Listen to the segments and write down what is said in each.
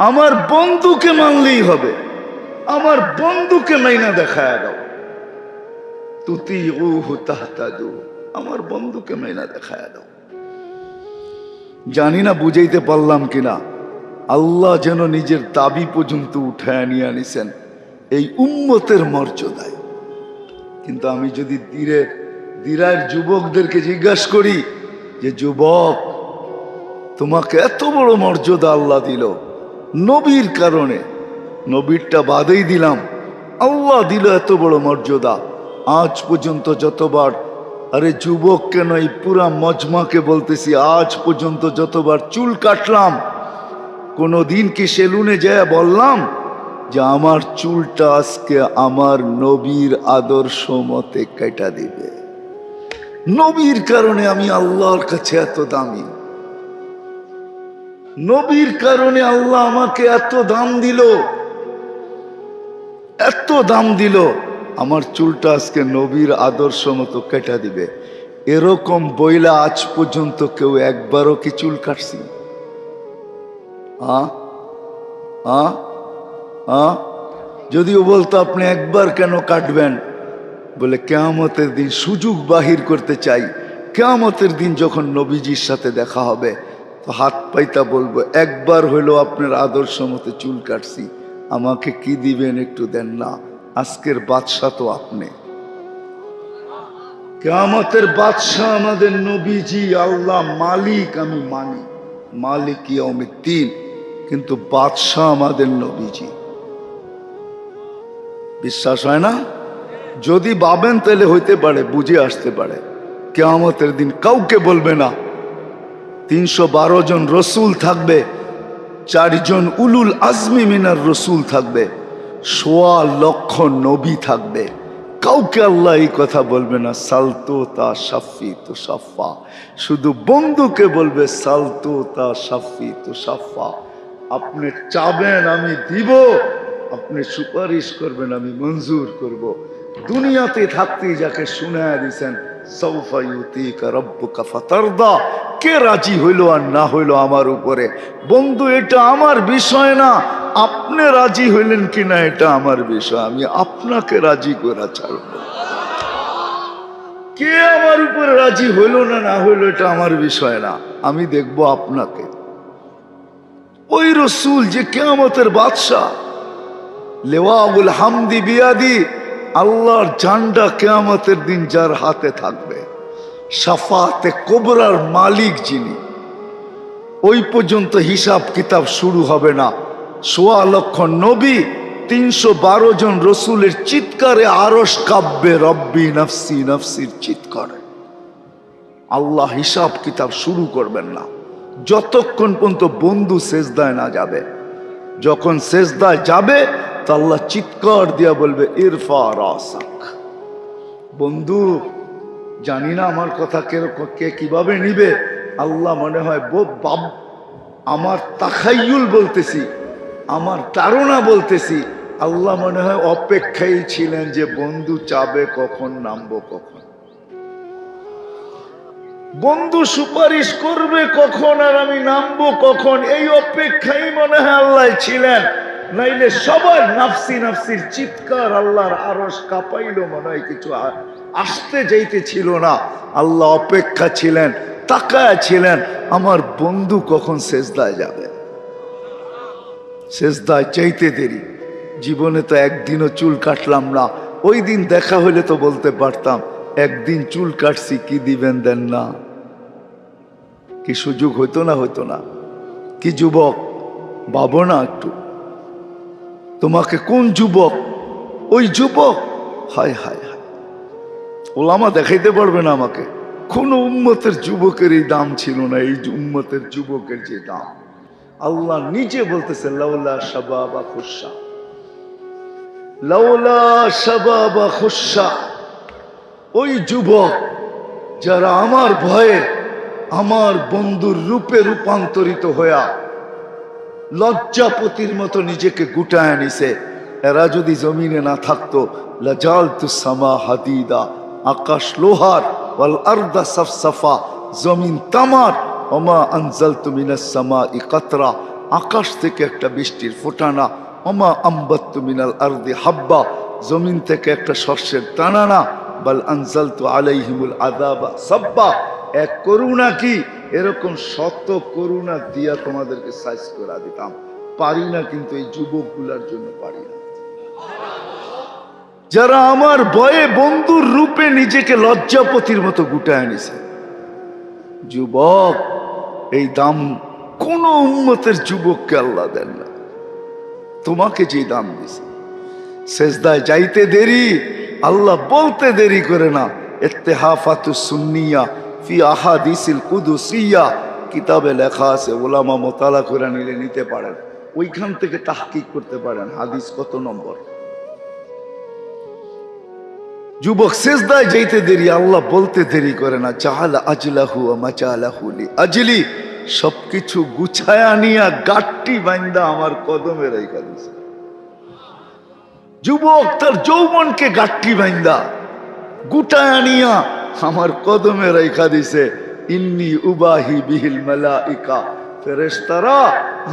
আমার বন্ধুকে মানলেই হবে। আমার বন্ধুকে মাইনা দেখায় দাও। তুতি তাহতাদু। আমার বন্ধুকে মাইনা দেখায় দাও। জানি না বুঝাইতে পারলাম কিনা। আল্লাহ যেন নিজের দাবি পর্যন্ত উঠায় নিয়ে আনিছেন এই উম্মতের মর্যাদায়। কিন্তু আমি যদি ধীরে দিরার যুবকদেরকে জিজ্ঞাসা করি যে, যুবক, তোমাকে এত বড় মর্যাদা আল্লাহ দিল নবীর কারণে। নবীরটা বাদেই দিলাম। আল্লাহ দিল এত বড় মর্যাদা। আজ পর্যন্ত যতবার, আরে যুবক কেন এই পুরা মজমাকে বলতেছি, আজ পর্যন্ত যতবার চুল কাটলাম কোনো দিন কি সেলুনে যায় বললাম যে আমার চুলটা আজকে আমার নবীর আদর্শ মতে কেটা দিবে। নবীর কারণে আমি আল্লাহর কাছে এত দামি। নবীর কারণে আল্লাহ আমাকে এত দাম দিল। এত দাম দিল। আমার চুলটা আজকে নবীর আদর্শ মতো কেটা দিবে। এরকম বইলা আজ পর্যন্ত কেউ একবারও কি চুল কাটছি? যদিও বলতো আপনি একবার কেন কাটবেন? বলে কেয়ামতের দিন সুযোগ বাহির করতে চাই। কেয়ামতের দিন যখন নবীজির সাথে দেখা হবে তো হাত পাইতা বলব, একবার হইল আপনার আদর্শ মতো চুল কাটছি, আমাকে কি দিবেন একটু দেন না, আজকের বাদশাহ তো আপনি। কেয়ামতের বাদশাহ আমাদের নবীজি, আল্লাহ মালিক আমি মানি, মালিক তিন কিন্তু বাদশাহ আমাদের নবীজি। বিশ্বাস হয় না? যদি ভাবেন তাহলে হইতে পারে, বুঝে আসতে পারে। কেয়ামতের দিন কাউকে বলবে না তিনশো বারো জন রসুল থাকবে, চারজন উলুল আজমি মিনার রসুল থাকবে, সোয়া লক্ষ নবী থাকবে। কাউকে আল্লাহ এই কথা বলবে না, সালতো তা সাফি তো সাফা। শুধু বন্ধুকে বলবে, সালতো তা সাফি তো সাফা। আপনি চাবেন, আমি দিব। আপনি সুপারিশ করবেন, আমি মঞ্জুর করব। দুনিয়াতে থাকতেই যাকে শুনায় দিছেন সৌফা ইউতিকা রব্বুকা কে রাজি হইল আর না হইল আমার উপরে? বন্ধু, এটা আমার বিষয় না। আপনি রাজি হইলেন কি না এটা আমার বিষয়। আমি আপনাকে রাজি করা ছাড়ব। কে আমার উপরে রাজি হইল না না হইল এটা আমার বিষয় না। আমি দেখব আপনাকে। ওই রসুল যে কেয়ামতের বাদশাহ লেওয়াবুল হামদি বিয়াদি, আল্লাহর ঝান্ডা কেয়ামতের দিন যার হাতে থাকবে। সাফাতে কোবরার মালিক যিনি, ওই পর্যন্ত হিসাব কিতাব শুরু হবে না। সোয়া লক্ষ নবী, তিনশো বারো জন রসুলের চিৎকারে আরস কাব্যে রব্বি নফসি, নফসির চিৎকারে। আল্লাহ হিসাব কিতাব শুরু করবেন না। যতক্ষণ পর্যন্ত বন্ধু শেষদায় না যাবে, যখন শেষদায় যাবে, তা আল্লাহ চিৎকার দিয়া বলবে, ইরফা রাসাক। বন্ধু জানি না আমার কথা কে কে কীভাবে নিবে। আল্লাহ মনে হয় বাব আমার তাখাইয়ুল বলতেছি, আমার তারা বলতেছি। আল্লাহ মনে হয় অপেক্ষাই ছিলেন যে বন্ধু চাবে কখন, নামবো কখন। বন্ধু সুপারিশ করবে কখন আর আমি নামবো কখন, এই অপেক্ষাই মনে হয় আল্লাহ ছিলেন। নাইলে সবার নাফসি নাফসির চিৎকার আল্লাহর আরস কাঁপাইলো মনে হয় কিছু আসতে যাইতে ছিল না। আল্লাহ অপেক্ষা ছিলেন, তাকায় ছিলেন, আমার বন্ধু কখন শেষদায় যাবে? শেষদায় চাইতে দেরি। জীবনে তো একদিনও চুল কাটলাম না। ওই দিন দেখা হলে তো বলতে পারতাম, একদিন চুল কাটছি, কি দিবেন দেন না? কি সুযোগ হইতো না হইতো না। কি যুবক? ভাবো না একটু। তোমাকে কোন যুবক? ওই যুবক? হায় হায়। ওলামা দেখাইতে পারবে না আমাকে। কোন উম্মতের যুবকের এই দাম ছিল না, এই উম্মতের যুবকের যে দাম। আল্লাহ নিজে বলতেছে লাউলা শাবাবা খুশা। লাউলা শাবাবা খুশা। ওই যুবক যারা আমার ভয়ে আমার বন্ধুর রূপে রূপান্তরিত হইয়া লজ্জাপতির মতো নিজেকে গুটায় নিছে এরা যদি জমিনে না থাকতো লাজাল তু সামা হাদিদা। আকাশ লোহার, ওয়াল আর্দা সফসফা, জমিন তামার, ওমা আনজাল তু মিনাস সামা ইকাতরা আকাশ থেকে একটা বৃষ্টির ফোটানা অমা আম্বাত্তু মিনাল আরদি হাব্বা, জমিন থেকে একটা শস্যের টানা না বাল আনসাল তো আলাইহিমুল আদাবা সাব্বা। এক করুণা কি? এরকম শত করুণা দিয়া তোমাদেরকে সাইজ করে দিতাম। পারি না কিন্তু এই যুবকগুলার জন্য পারি না। যারা আমার বয়ে বন্ধুর রূপে নিজেকে লজ্জাপতির মতো গুটায় নিছে যুবক, এই দাম কোন উন্মতের যুবককে আল্লাহ দেন না। তোমাকে যে দাম দিছে। শেষদায় যাইতে দেরি, আল্লাহ বলতে দেরি করে না। ইত্তেহাফাতু সুন্নিয়া ফি আহাদিসিল কুদুসিয়া। কিতাবে লেখা আছে, ওলামা মোতালা করে নিলে নিতে পারেন। ওইখান থেকে তাহকিক করতে পারেন। হাদিস কত নম্বর? যুবক শেষদায় যাইতে দেরি, আল্লাহ বলতে দেরি করে না। চাহাল আজলাহু মাচালাহুলি আজলি, সবকিছু গুছায়া নিয়া গাট্টি বাইন্দা আমার কদমে রেখা দিছে। যুবক তার যৌবনকে গাট্টি বাইন্দা, গুটায়া নিয়া আমার কদমে রেখা দিছে। ইন্নি উবাহি বিহিল মালাইকা। ফেরেশতারা,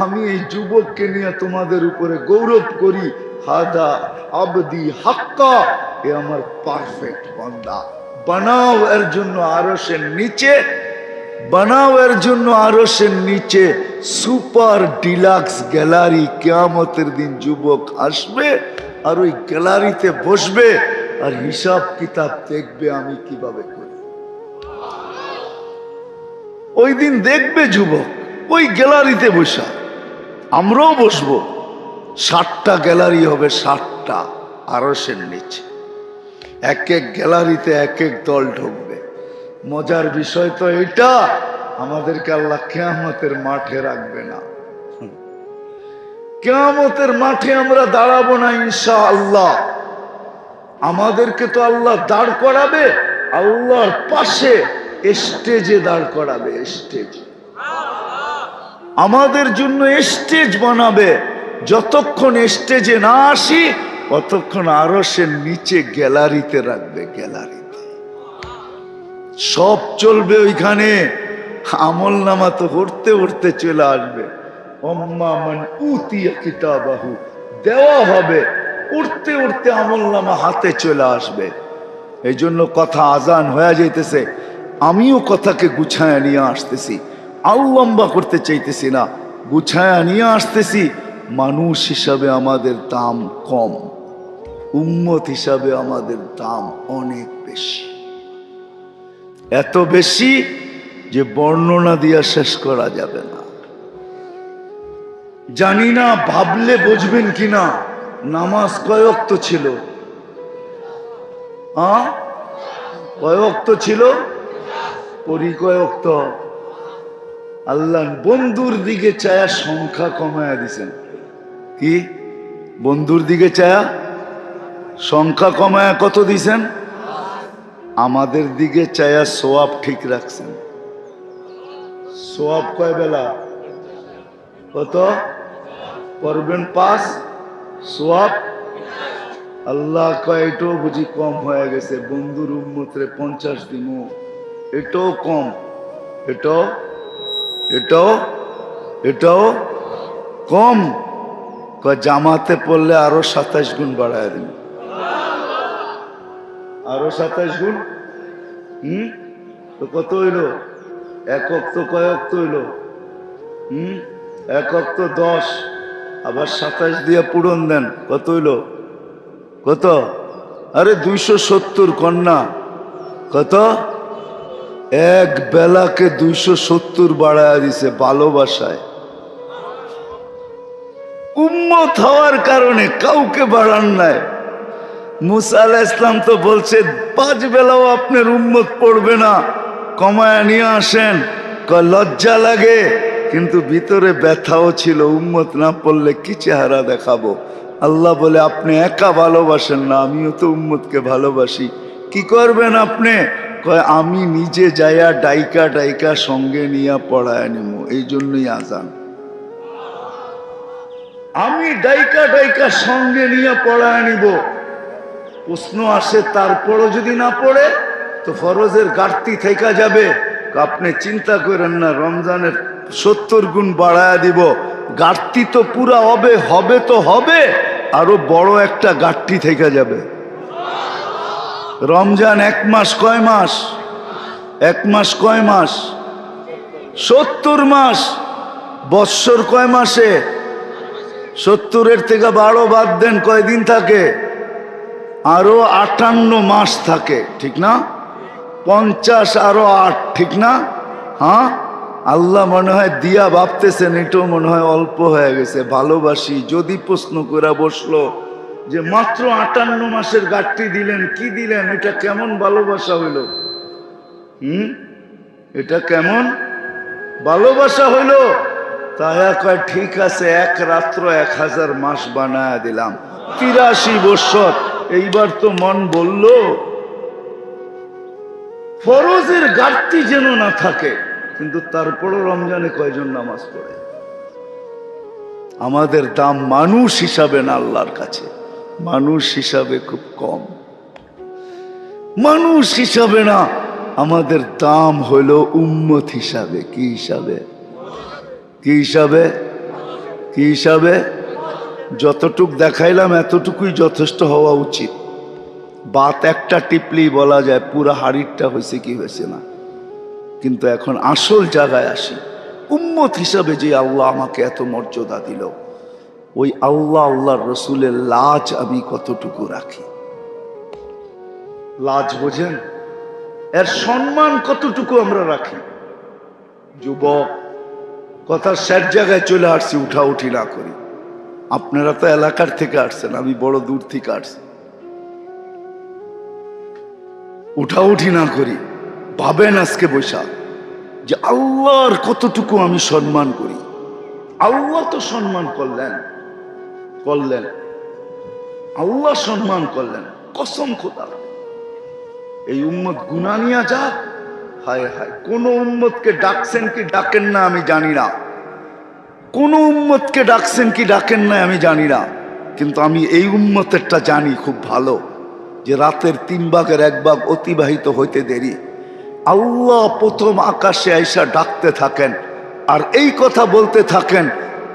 আমি এই যুবককে নিয়ে তোমাদের উপরে গৌরব করি হাদা আবদি হাক্কা, এ আমার পারফেক্ট বান্দা। বানাও এর জন্য আরশের নিচে, বানাও এর জন্য আরশের নিচে, সুপার ডিলাক্স গ্যালারি কেয়ামতের দিন যুবক আসবে আর ওই গ্যালারিতে বসবে আর হিসাব কিতাব দেখবে আমি কীভাবে করি। ওই দিন দেখবে যুবক, ওই গ্যালারিতে বসা। আমরাও বসবো। ষাটটা গ্যালারি হবে ষাটটা আরসের নিচে। এক এক গ্যালারিতে এক এক দল ঢুকবে। মজার বিষয় তো এটা আমাদেরকে আল্লাহ কেয়ামতের মাঠে রাখবে না। কেয়ামতের মাঠে আমরা দাঁড়াবো না ইনশা আল্লাহ আমাদেরকে তো আল্লাহ দাঁড় করাবে, আল্লাহর পাশে স্টেজে দাঁড় করাবে, স্টেজ। আমাদের জন্য স্টেজ বানাবে। যতক্ষণ স্টেজে না আসি, ততক্ষণ আরও সে নিচে গ্যালারিতে রাখবে, গ্যালারিতে। সব চলবে ওইখানে। আমল নামা তো উঠতে উঠতে চলে আসবে। দেওয়া হবে। উঠতে উঠতে আমল নামা হাতে চলে আসবে। এই জন্য কথা আজান হয়ে যাইতেছে। আমিও কথাকে গুছায় নিয়ে আসতেছি। আউ লম্বা করতে চাইতেছি না। গুছায় নিয়ে আসতেছি। মানুষ হিসাবে আমাদের দাম কম, উম্মত হিসাবে আমাদের দাম অনেক বেশি। এত বেশি যে বর্ণনা দিয়া শেষ করা যাবে না। জানি না, ভাবলে বুঝবেন কিনা, নামাজ কয়ক্ত ছিল? কয়ক্ত ছিল? পরিকয়ক্ত আল্লাহ বন্ধুর দিকে চায়া সংখ্যা কমায়া দিছেন। কি? বন্ধুর দিকে চায়া? সংখ্যা কমায়া কত দিছেন? আমাদের দিকে চায়া সোয়াব ঠিক রাখছেন। সোয়াব কয় বেলা? কত? করবেন পাস সোয়াব? আল্লাহ কয়, এটাও বুঝি কম হয়ে গেছে। বন্ধুর উন্মতরে পঞ্চাশ দিনও এটাও কম। এটাও? এটাও? এটাও? কম? জামাতে পড়লে আরও সাতাইশ গুণ বাড়ায় দিন আরও সাতাইশ গুণ? হুম? তো কত হইল? একক তো কয়েক তো হইল। হুম? একক তো দশ। আবার সাতাইশ দিয়ে পূরণ দেন, কত হইল? কত? আরে দুইশো সত্তর কন্যা। কত? এক বেলাকে দুইশো সত্তর বাড়ায় দিছে ভালোবাসায়। উম্মত হওয়ার কারণে কাউকে বাড়ান নাই। মুসা আলাহ ইসলাম তো বলছে, পাঁচ বেলাও আপনার উম্মত পড়বে না, কমায় নিয়ে আসেন। লজ্জা লাগে, কিন্তু ভিতরে ব্যথাও ছিল, উম্মত না পড়লে কি চেহারা দেখাবো? আল্লাহ বলে, আপনি একা ভালোবাসেন না, আমিও তো উম্মতকে ভালোবাসি। কি করবেন আপনি? কয়, আমি নিজে যাইয়া ডাইকা ডাইকা সঙ্গে নিয়ে পড়ায় নিব এই জন্যই আজান আমি ডাইকা ডাইকা সঙ্গে নিয়ে পড়ায় নিব। প্রশ্ন আসে, তারপরও যদি না পড়ে, তো ফরজের ঘাটতি থেকে যাবে। আপনি চিন্তা করেন না, রমজানের সত্তর গুণ বাড়ায় দিব। গাঠটি তো পুরা হবে হবে তো হবে, আরও বড় একটা গাঠটি থেকে যাবে। রমজান এক মাস কয় মাস? এক মাস কয় মাস? সত্তর মাস? বৎসর কয় মাসে? সত্তরের থেকে বারো বাদ দেন কয়দিন থাকে? আরও আটান্ন মাস থাকে, ঠিক না? পঞ্চাশ, আরও আট, ঠিক না? হ্যাঁ? আল্লাহ মনে হয় দিয়া ভাবতেছেন, এটাও মনে হয় অল্প হয়ে গেছে, ভালোবাসি। যদি প্রশ্ন করে বসল যে মাত্র আটান্ন মাসের গাঠটি দিলেন, কি দিলেন? এটা কেমন ভালোবাসা হইল? হুম? এটা কেমন ভালোবাসা হইল? তায়া কয়, ঠিক আছে, এক রাত্র এক হাজার মাস বানায় দিলাম। তিরাশি বৎসর। এইবার তো মন বলল, ফরজের ঘাটতি যেন না থাকে। কিন্তু তারপরও রমজানে কয়জন নামাজ পড়ে? আমাদের দাম মানুষ হিসাবে না আল্লাহর কাছে। মানুষ হিসাবে খুব কম। মানুষ হিসাবে না, আমাদের দাম হলো উম্মত হিসাবে। কি হিসাবে? কি হিসাবে? কি হিসাবে? যতটুক দেখাইলাম, এতটুকুই যথেষ্ট হওয়া উচিত। বাত একটা টিপলি বলা যায়, পুরা হাড়িরটা হয়েছে কি হয়েছে না। কিন্তু এখন আসল জায়গায় আসি। উম্মত হিসাবে যে আল্লাহ আমাকে এত মর্যাদা দিল, ওই আল্লাহ, আল্লাহর রসুলের লাজ আমি কতটুকু রাখি? লাজ বোঝেন? এর সম্মান কতটুকু আমরা রাখি? যুবক কথা স্যার জায়গায় চলে আসছি, উঠা উঠি না করি। আপনারা তো এলাকার থেকে আসছেন, আমি বড় দূর থেকে আসছি। উঠা উঠি না করি, ভাবেন আজকে বৈশা যে আল্লাহর কতটুকু আমি সম্মান করি। আল্লাহ তো সম্মান করলেন করলেন। আল্লাহ সম্মান করলেন, কসম খোদা। এই উম্মত গুনা নিয়ে যাক হায় হায়, কোন উম্মতকে ডাকছেন কি ডাকেন না আমি জানি না। কোন উম্মতকে ডাকছেন কি ডাকেন না আমি জানি না। কিন্তু আমি এই উম্মতেরটা জানি খুব ভালো, যে রাতের তিন ভাগের এক ভাগ অতিবাহিত হইতে দেরি। আল্লাহ প্রথম আকাশে আইসা ডাকতে থাকেন আর এই কথা বলতে থাকেন,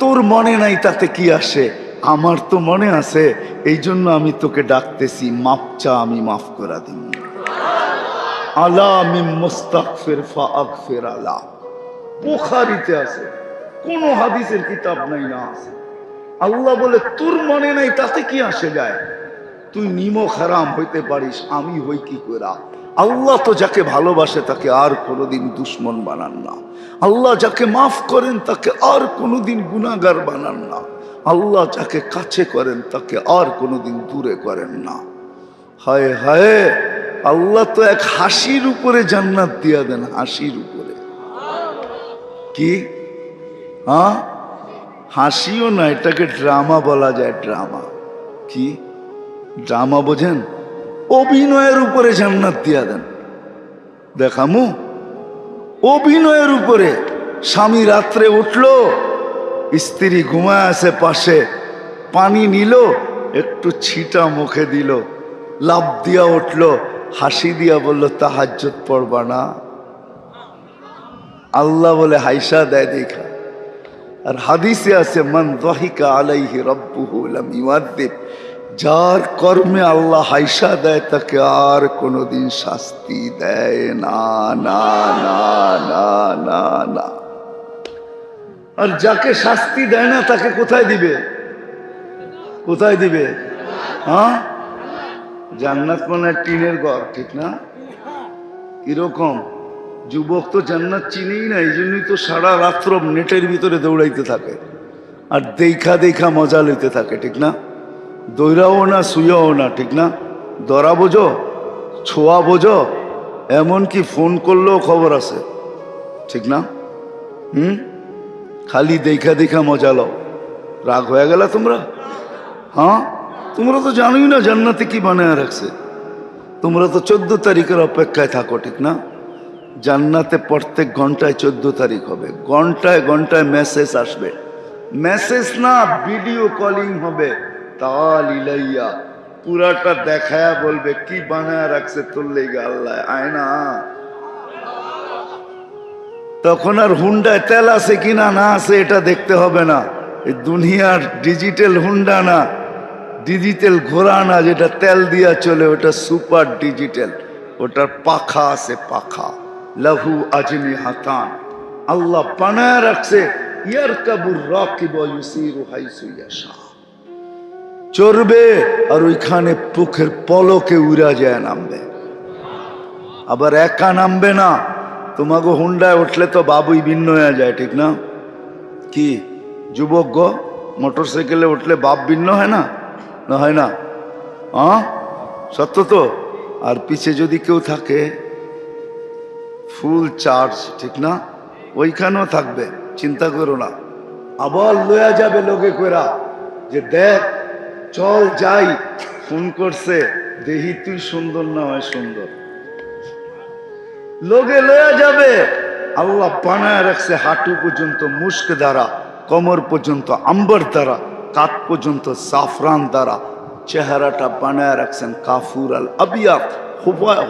তোর মনে নাই তাতে কি আসে? আমার তো মনে আছে এই জন্য আমি তোকে ডাকতেছি, মাপ চা আমি মাফ করা দিই আলা মিম মুস্তাগফির ফাগফির আলা। বুখারীতে আছে, কোন হাদিসের কিতাব নাই না আছে। আল্লাহ বলে, তোর মনে নাই তাতে কি আসে যায়? তুই নিমক হারাম হইতে পারিস, আমি হই কি করা আল্লাহ তো যাকে ভালোবাসে তাকে আর কোনোদিন দুশ্মন বানান না। আল্লাহ যাকে মাফ করেন তাকে আর কোনোদিন গুনাগার বানান না। আল্লাহ যাকে কাছে করেন তাকে আর কোনোদিন দূরে করেন না। হায় হায়! আল্লাহ তো এক হাসির উপরে জান্নাত দিয়া দেন, হাসির উপরে। কি? হ্যাঁ? হাসিও না, এটাকে ড্রামা বলা যায়, ড্রামা। কি? ড্রামা বোঝেন? অভিনয়ের উপরে জান্নাত দিয়া দেন। দেখামু? অভিনয়ের উপরে। স্বামী রাত্রে উঠল, স্ত্রী ঘুমায় আছে পাশে, পানি নিল, একটু ছিটা মুখে দিল লাভ দিয়া উঠল হাসি দিয়া বলল তাহাজ্জত পড়বা না। আল্লাহ বলে, হাইসা, দেয় দেখা। আর হাদিসে আছে, মান দহিকা আলাইহি রব্বুহু লাম ইউআদ্দিব। যার কর্মে আল্লাহ হাইসা দেয়, তাকে আর কোনোদিন শাস্তি দেয় না না না না না না। আর যাকে শাস্তি দেয় না, তাকে কোথায় দিবে? কোথায় দিবে? হ্যাঁ? জান্নাত মানে টিনের ঘর, ঠিক না? কীরকম যুবক তো জান্নাত চিনেই না এই জন্যই তো সারা রাত্র নেটের ভিতরে দৌড়াইতে থাকে। আর দেখা দেখা মজা লইতে থাকে, ঠিক না? দৌড়াও না শুয়েও না, ঠিক না? দরা বোঝো, ছোঁয়া বোঝো, এমনকি ফোন করলেও খবর আছে, ঠিক না? হুম? খালি দেখা দেখা মজা লও। রাগ হয়ে গেল তোমরা? হ্যাঁ? তোমরা তো জানোই না জান্নাতে কি বানায় রাখছে। তোমরা তো চোদ্দ তারিখের অপেক্ষায় থাকো, ঠিক না? জান্নাতে প্রত্যেক ঘন্টায় চোদ্দ তারিখ হবে। ঘন্টায় ঘন্টায় মেসেজ আসবে। মেসেজ না ভিডিও কলিং হবে। তাল ইলাইয়া, পুরাটা দেখায়া বলবে, কি বানায় রাখছে তোর লেগে আল্লাহ আয় না তখন আর হুন্ডায় তেল আছে কিনা না আছে এটা দেখতে হবে না। এই দুনিয়ার ডিজিটাল হুন্ডা না। ডিজিটাল ঘোড়া না যেটা তেল দিয়া চলে, ওটা সুপার ডিজিটাল ওটার পাখা আছে পাখা। লাহু আজমি হাতান। আল্লাহ বানায় রাখছে ইয়ার কাবুর রাকিব চড়বে আর ওইখানে পুখের পলকে উড়া যায় নামবে। আবার একা নামবে না। তোমাকে হুন্ডায় উঠলে তো বাবুই ভিন্ন হয়ে যায়, ঠিক না? কি? যুবক গো মোটর সাইকেলে উঠলে বাপ ভিন্ন হয় না? না হয় না? হ্যাঁ সত্য তো? আর পিছে যদি কেউ থাকে ফুল চার্জ ঠিক না? ওইখানেও থাকবে, চিন্তা করো না। আবার লয়া যাবে লোকে কইরা যে দেখ, চল যাই, ফোন করছে দেহি তুই সুন্দর না হয় সুন্দর। লোকে লয়া যাবে, আল্লাহ বানায় রাখছে হাঁটু পর্যন্ত মুস্ক দ্বারা, কমর পর্যন্ত, আম্বর দ্বারা। কাত পর্যন্ত সাফরান দ্বারা চেহারাটা বানায় রাখছেন কাফুর আল আবিয়া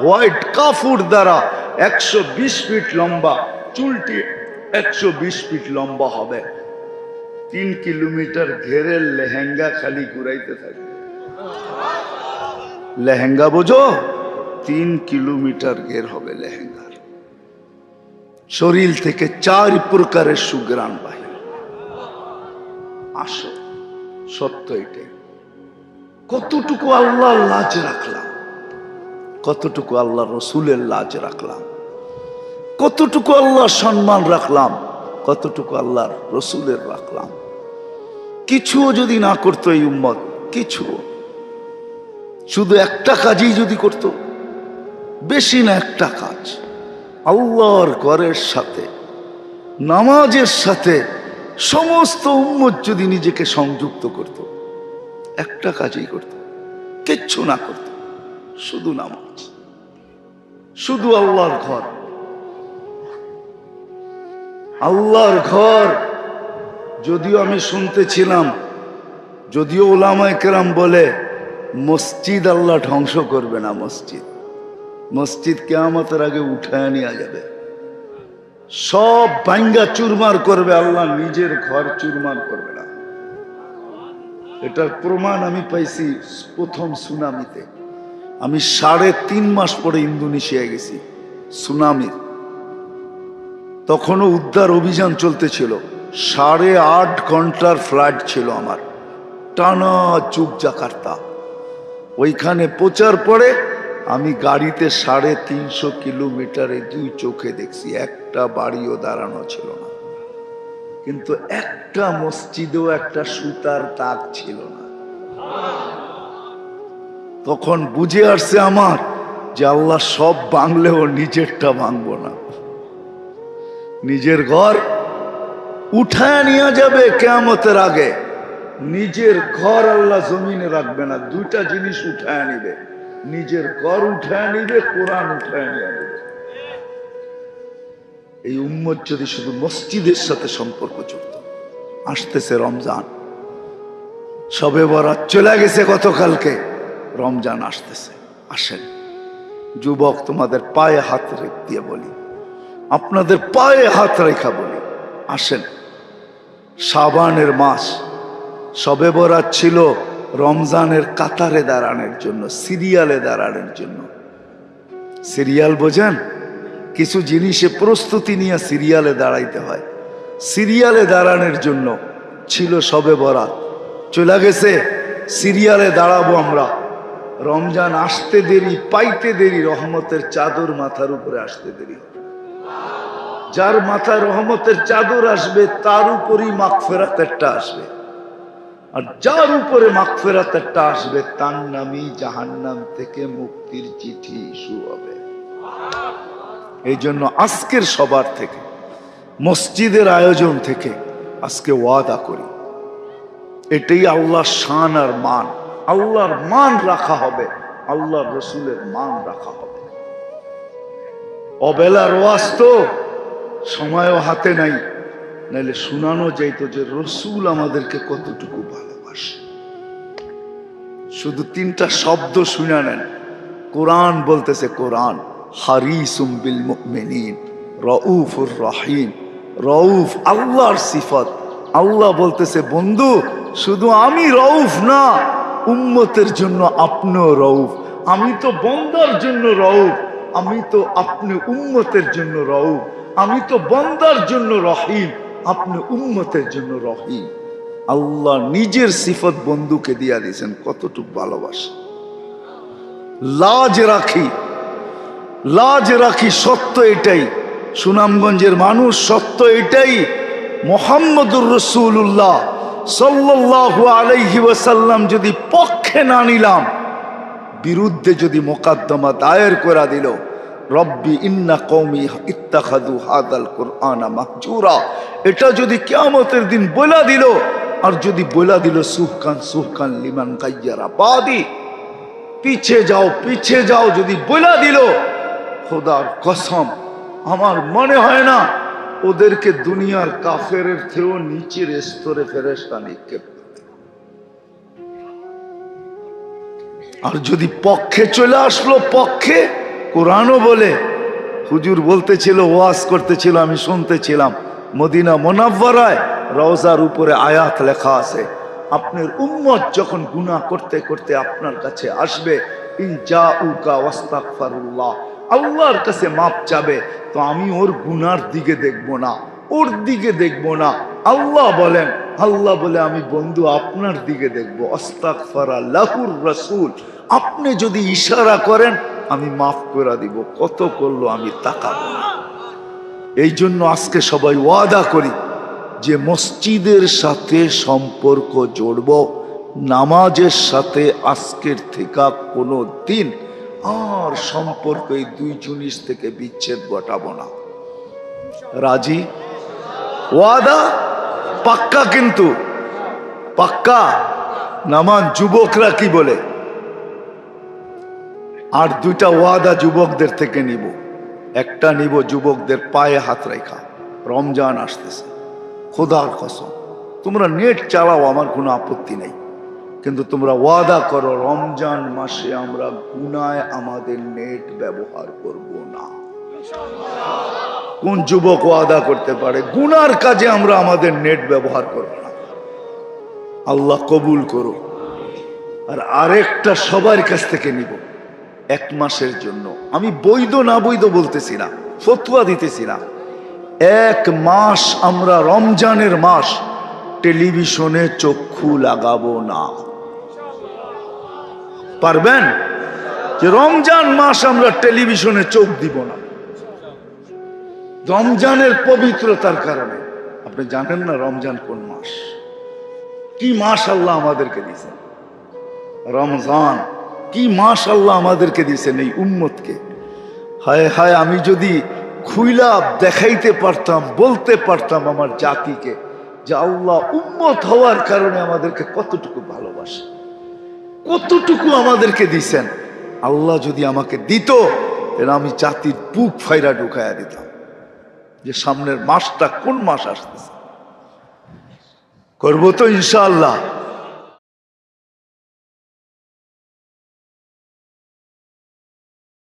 হোয়াইট কাফুর দ্বারা একশো বিশ ফিট লম্বা, চুলটি একশো বিশ ফিট লম্বা হবে। তিন কিলোমিটার ঘেরে লেহেঙ্গা খালি ঘুরাইতে থাকবে। লেহেঙ্গা বোঝো? তিন কিলোমিটার ঘের হবে লেহেঙ্গার। শরীর থেকে চার প্রকারের সুগ্রাণ বাহির। আসো। সত্য এটাই। কতটুকু আল্লাহর লাজ রাখলাম? কতটুকু আল্লাহ রসুলের লাজ রাখলাম? কতটুকু আল্লাহর সম্মান রাখলাম? কতটুকু আল্লাহর রসুলের রাখলাম? কিছুও যদি না করতো এই উম্মত, কিছুও। শুধু একটা কাজই যদি করত, বেশি না একটা কাজ। আল্লাহর ঘরের সাথে, নামাজের সাথে সমস্ত উম্মত যদি নিজেকে সংযুক্ত করত, একটা কাজই করত, কিচ্ছু না করত, শুধু নামাজ, শুধু আল্লাহর ঘর। আল্লাহর ঘর, যদিও আমি শুনতেছিলাম, যদিও ওলামায় কেরাম বলে, মসজিদ আল্লাহ ধ্বংস করবে না মসজিদ। মসজিদ কেয়ামতের আগে উঠায় নেওয়া যাবে। সব বাঙ্গা চুরমার করবে, আল্লাহ নিজের ঘর চুরমার করবে না। এটার প্রমাণ আমি পাইছি প্রথম সুনামিতে। আমি সাড়ে তিন মাস পরে ইন্দোনেশিয়া গেছি সুনামির তখনও উদ্ধার অভিযান চলতেছিল। সাড়ে আট ঘণ্টার ফ্লাইট ছিল আমার, টানা চুপ জাকার্তা। ওইখানে পৌঁছার পরে আমি গাড়িতে সাড়ে তিনশো কিলোমিটারে দুই চোখে দেখছি একটা বাড়িও দাঁড়ানো ছিল না। কিন্তু একটা মসজিদেও একটা সুতার তাক ছিল না। তখন বুঝে আসছে আমার যে আল্লাহ সব বাংলেও নিজেরটা ভাঙবো না। নিজের ঘর উঠায় নিয়ে যাবে কেয়ামতের আগে। নিজের ঘর আল্লাহ জমিনে রাখবে না, দুইটা জিনিস উঠায় নিবে। নিজের ঘর উঠায় নিবে, কোরআন উঠায় নিয়ে নিবে এই উম্মত যদি শুধু মসজিদের সাথে সম্পর্ক যুক্ত আসতেছে রমজান। সবে বরাত চলে গেছে গতকালকে, রমজান আসতেছে, আসেন। যুবক, তোমাদের পায়ে হাত রেখ দিয়ে বলি। আপনাদের পায়ে হাত রেখা বলি, আসেন। সাবানের মাস, সবে বরাত ছিল রমজানের কাতারে দাঁড়ানোর জন্য, সিরিয়ালে দাঁড়ানোর জন্য। সিরিয়াল বোঝেন? কিছু জিনিসে প্রস্তুতি নিয়ে সিরিয়ালে দাঁড়াইতে হয়। সিরিয়ালে দাঁড়ানোর জন্য ছিল সবে বরাত। চলে গেছে, সিরিয়ালে দাঁড়াবো আমরা। রমজান আসতে দেরি, পাইতে দেরি, রহমতের চাদর মাথার উপরে আসতে দেরি। যার মাথায় রহমতের চাদর আসবে, তার উপরই মাগফেরাতেরটা আসবে। আর যার উপরে মাগফেরাতেরটা আসবে, তার নামই জাহান্নাম থেকে মুক্তির চিঠি ইস্যু হবে। এই জন্য আজকের সবার থেকে, মসজিদের আয়োজন থেকে আজকে ওয়াদা করি। এটাই আল্লাহ শান আর মান। আল্লাহর মান রাখা হবে আল্লাহ রসুলের মান রাখা হবে। অবেলার ওয়াজ তো সময়ও হাতে নাই, নাইলে শোনানো যাইতো যে রসুল আমাদেরকে কতটুকু ভালোবাসে। শুধু তিনটা শব্দ শুনে নেন, কোরআন বলতেছে কোরআন। হারিসুম বিল মুমিনিন, রউফুর রহিম। রউফ আল্লাহর সিফত। আল্লাহ বলতেছে, বন্ধু, শুধু আমি রউফ না, উম্মতের জন্য আপনিও রউফ। আমি তো বন্দার জন্য রউফ। আমি তো আপনি উম্মতের জন্য রউফ। আমি তো বন্দার জন্য রহিম। আপনি উম্মতের জন্য রহিম। আল্লাহ নিজের সিফত বন্ধুকে দিয়া দিয়েছেন, কতটুক ভালোবাসা। লাজ রাখি। লাজ রাখি সত্য এটাই। সুনামগঞ্জের মানুষ সত্য এটাই। মোহাম্মদুর রসুল্লাহ সাল্লাহ আলাইহি ওয়াসাল্লাম যদি পক্ষে না নিলাম, বিরুদ্ধে যদি মোকাদ্দমা দায়ের করে দিল, রব্বি ইন্না কৌমি ইত্তাখাদু হাদাল কোরআনা মাহজুরা। এটা যদি কিয়ামতের দিন বলা দিল, আর যদি বলা দিল, সুহকান সুহকান লিমান গাইয়ারা বাদি পিছে যাও পিছে যাও, যদি বলা দিল খোদার কসম, আমার মনে হয় না ওদেরকে দুনিয়ার কাফেরের থেকেও নিচের স্তরে ফেরেস্তা নিক্ষেপ আর যদি পক্ষে চলে আসলো, পক্ষে কোরআনও বলে, হুজুর বলতেছিল, ওয়াজ করতেছিল, আমি শুনতেছিলাম, মদিনা মোনাব্বরায় রওজার উপরে আয়াত লেখা আছে, আপনার উম্মত যখন গুনাহ করতে করতে আপনার কাছে আসবে, ইন যা উকা ওয়াস্তাগফিরুল্লাহ আল্লাহর কাছে মাপ চাবে, তো আমি ওর গুনার দিকে দেখব না, ওর দিকে দেখব না। আল্লাহ বলেন, আল্লাহ বলে, আমি বন্ধু আপনার দিকে দেখব। অস্তাকফারা লাহুর রসুল, আপনি যদি ইশারা করেন, আমি মাফ করে দিব। কত করল আমি তাকাবো। না এই জন্য আজকে সবাই ওয়াদা করি যে মসজিদের সাথে সম্পর্ক জড়ব, নামাজের সাথে আজকের থেকে কোনো দিন আর সম্পর্ক এই দুই জিনিস থেকে বিচ্ছেদ ঘটাবো না। রাজি? ওয়াদা? পাক্কা কিন্তু। পাক্কা? নামান, যুবকরা কি বলে? আর দুইটা ওয়াদা যুবকদের থেকে নিব। একটা নিব যুবকদের পায়ে হাত রেখা। রমজান আসতেছে। খোদার কসম। তোমরা নেট চালাও, আমার কোনো আপত্তি নেই। কিন্তু তোমরা ওয়াদা করো, রমজান মাসে আমরা গুনায় আমাদের নেট ব্যবহার করব না। কোন যুবক ওয়াদা করতে পারে, গুনার কাজে আমরা আমাদের নেট ব্যবহার করব না। আল্লাহ কবুল করো আর আরেকটা সবার কাছ থেকে নিব, এক মাসের জন্য। আমি বৈধ না বৈধ বলতেছি না, ফতুয়া দিতেছি না। এক মাস আমরা রমজানের মাস, টেলিভিশনে চক্ষু লাগাবো না। পারবেন? যে রমজান মাস আমরা টেলিভিশনে চোখ দিব না। রমজানের পবিত্রতার কারণে। আপনি জানেন না রমজান কোন মাস? কি মাস আল্লাহ আমাদেরকে দিয়েছেন? রমজান, কি মাস আল্লাহ আমাদেরকে দিয়েছেন এই উম্মতকে? হায় হায়, আমি যদি খুইলা দেখাইতে পারতাম, বলতে পারতাম আমার জাতিকে যে আল্লাহ উম্মত হওয়ার কারণে আমাদেরকে কতটুকু ভালোবাসে। কতটুকু আমাদেরকে দিছেন? আল্লাহ যদি আমাকে দিত, তাহলে আমি জাতির পুক ফাইরা ঢুকাইয়া দিতাম। যে সামনের মাসটা কোন মাস আসতেছে? করব তো ইনশাআল্লাহ।